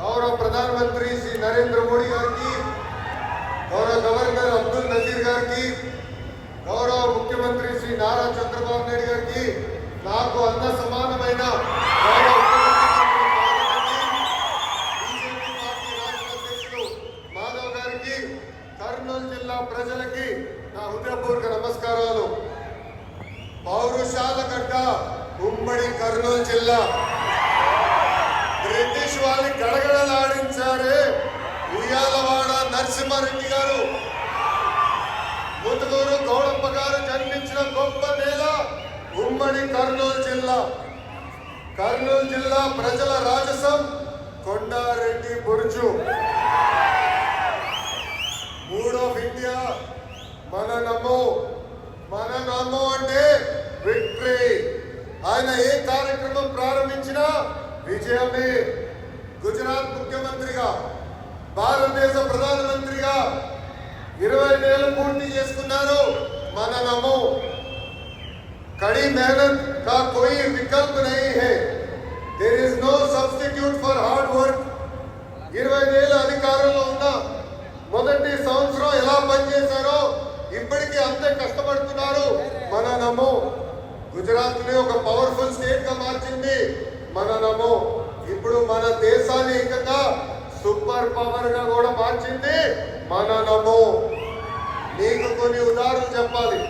గౌరవ ప్రధానమంత్రి శ్రీ నరేంద్ర మోడీ గారికి గౌరవ గవర్నర్ అబ్దుల్ నజీర్ గారికి గౌరవ ముఖ్యమంత్రి శ్రీ నారా చంద్రబాబు నాయుడు గారికి నాకు అన్న సమానమైన గౌరవ మాధవ్ గారికి కర్నూలు జిల్లా ప్రజలకి నా హృదయపూర్వక నమస్కారాలు. పౌరుషాల గడ్డ ఉమ్మడి కర్నూలు జిల్లా. బ్రిటిష్ వాళ్ళని గడగడలాడించారే. ఉయ్యాలవాడ నరసింహారెడ్డి గారు. ముతుకూరు గౌడప్ప గారు జన్మించిన గొప్ప నేల ఉమ్మడి కర్నూలు జిల్లా. కర్నూలు జిల్లా ప్రజల రాజసం Kondareddy Buruju. Mood of India. మన నమో మన నమో అంటే విక్టరీ. ఆయన ఏ కార్యక్రమం ప్రారంభించినా విజయమే గుజరాత్ ముఖ్యమంత్రిగా భారతదేశ ప్రధానమంత్రిగా ఇరవై నెలలు పూర్తి చేసుకున్నారు మన నమో కడి మెహనత్ కా కోయి వికల్ప్ నహీ high there is no substitute for hard work ఇరవై నెలలు అధికారంలో ఉన్న మొదటి సంవత్సరం ఎలా పనిచేశారో ఇప్పటికీ అంతే కష్టపడుతున్నారు మన నమో గుజరాత్ని ఒక పవర్ఫుల్ స్టేట్గా మార్చింది మన నమో ఇప్పుడు మన దేశాన్ని ఇంకా సూపర్ పవర్గా కూడా మార్చింది మన నమో మీకు కొన్ని ఉదాహరణలు చెప్పాలి.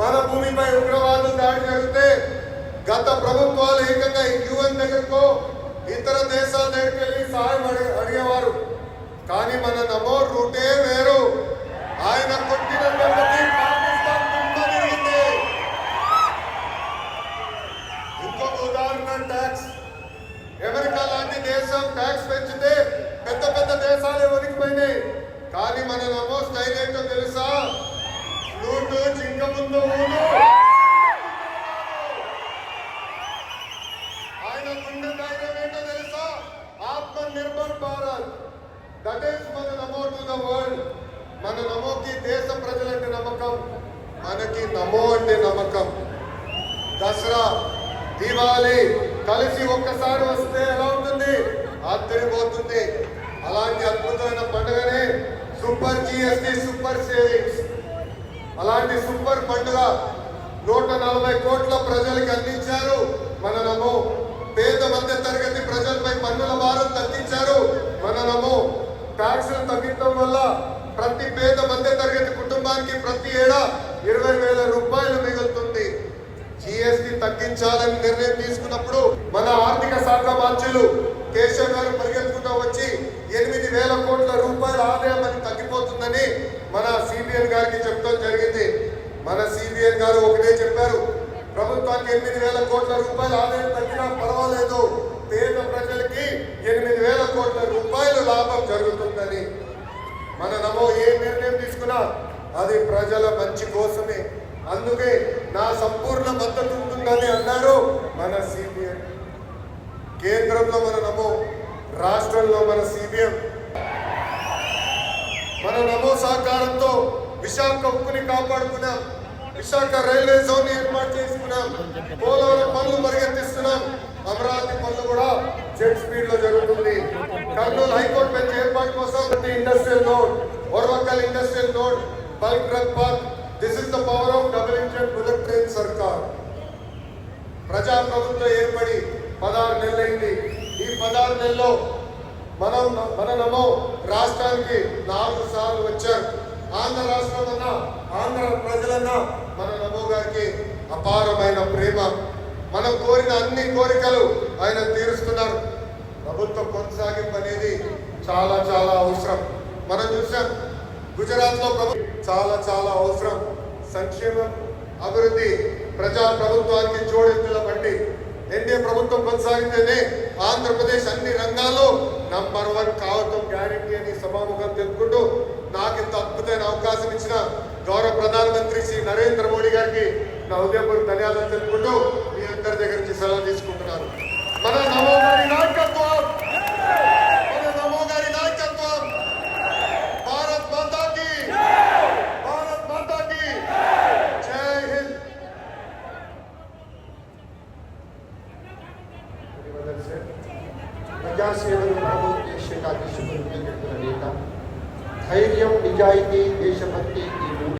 మన భూమిపై ఉగ్రవాదం దాడి జరిగితే గత ప్రభుత్వాలు ఏకంగా యుఎన్ దగ్గరకు ఇతర దేశాల దగ్గరికి వెళ్ళి సహాయం అడిగేవారు. కానీ మన అమెరికా లాంటి దేశం ట్యాక్స్ పెంచితే పెద్ద పెద్ద దేశాలే వణికిపోయినాయి. కానీ మన నమో స్టైల్ ఏంటో తెలుసా? ఫ్లూటు చింక ముందు ఊరు ఆయన గుండె ధైర్యం ఏంటో తెలుసా? ఆత్మ నిర్భర్ భారత్. దట్ ఈస్ మన నమో టు ద వరల్డ్ మన నమోకి దేశ ప్రజలంటే నమ్మకం మనకి నమో అంటే నమ్మకం. దసరా దీపావళి కలిసి ఒక్కసారి వస్తే ఎలా ఉంటుంది? ఆశ్చర్యపోతుంది అలాంటి అద్భుతమైన పండుగనే సూపర్ జిఎస్టి సూపర్ సేవింగ్స్. అలాంటి సూపర్ పండుగ నూట నలభై కోట్ల ప్రజలకు అందించారు. మననమో పేద మధ్య తరగతి ప్రజలపై పన్నుల భారం తగ్గించారు. మన ట్యాక్స్లు ట్యాక్సులు తగ్గించడం వల్ల ప్రతి పేద మధ్య తరగతి కుటుంబానికి ప్రతి ఏడా ఇరవై వేల రూపాయలు జిఎస్టి తగ్గించాలని నిర్ణయం తీసుకున్నప్పుడు మన ఆర్థిక శాఖ మంత్రులు కేశవ్ గారు పరిగెత్తుకుంటూ వచ్చి ఎనిమిది వేల కోట్ల రూపాయల ఆదాయం అని తగ్గిపోతుందని మన సిబిఎన్ గారికి చెప్తాం జరిగింది. మన సిబిఎన్ గారు ఒకటే చెప్పారు. ప్రభుత్వానికి ఎనిమిది వేల కోట్ల రూపాయల ఆదాయం తగ్గినా పర్వాలేదు. పేద ప్రజలకి ఎనిమిది వేల కోట్ల రూపాయలు లాభం జరుగుతుందని. మన నమో ఏ నిర్ణయం తీసుకున్నా అది ప్రజల మంచి కోసమే. అందుకే నా సంపూర్ణ మద్దతు ఉంటుందని అన్నారు మన సిబిఎం కేంద్రంలో మన నమో రాష్ట్రంలో మన సిబిఎం మన నమో సహకారంతో విశాఖ ఉక్కుని కాపాడుకున్నాం. విశాఖ రైల్వే జోన్ ఏర్పాటు చేసుకున్నాం. పోలవరం పనులు పరిగెత్తిస్తున్నాం. అమరావతి పనులు కూడా జెట్ స్పీడ్లో జరుగుతుంది. కర్నూలు హైకోర్టు బెంచ్ ఏర్పాటు కోసం industrial node Orvakal industrial node bulk drug park ప్రజా ప్రభుత్వం ఏర్పడి పదహారు నెలలైంది. ఈ పదహారు నెలల్లో మనం మన నమో రాష్ట్రానికి నాలుగు సార్లు వచ్చారు. ఆంధ్ర రాష్ట్రం ఉన్న ఆంధ్ర ప్రజలన్నా మన నమో గారికి అపారమైన ప్రేమ. మనం కోరిన అన్ని కోరికలు ఆయన తీరుస్తున్నారు. ప్రభుత్వ కొనసాగింపు అనేది చాలా చాలా అవసరం. మనం చూసాం గుజరాత్లో చాలా చాలా అవసరం. సంక్షేమం అభివృద్ధి ప్రజా ప్రభుత్వానికి జోడెత్తుల ఎన్డీఏ ప్రభుత్వం కొనసాగితేనే ఆంధ్రప్రదేశ్ అన్ని రంగాల్లో నంబర్ వన్ కావటం గ్యారంటీ అని సభాముఖం తెలుపుకుంటూ నాకు ఇంత అద్భుతమైన అవకాశం ఇచ్చిన గౌరవ ప్రధానమంత్రి శ్రీ నరేంద్ర మోడీ గారికి నా హృదయపూర్వక ధన్యవాదాలు తెలుపుకుంటూ మీ అందరి దగ్గర నుంచి సెలవు తీసుకుంటున్నాను. మన నమో నాయకత్వం ప్రజాసేవలు మనోద్దేశంగా తీసుకుని ముందుకెళ్తున్న నేత ధైర్యం నిజాయితీ దేశభక్తి ఈ మూడు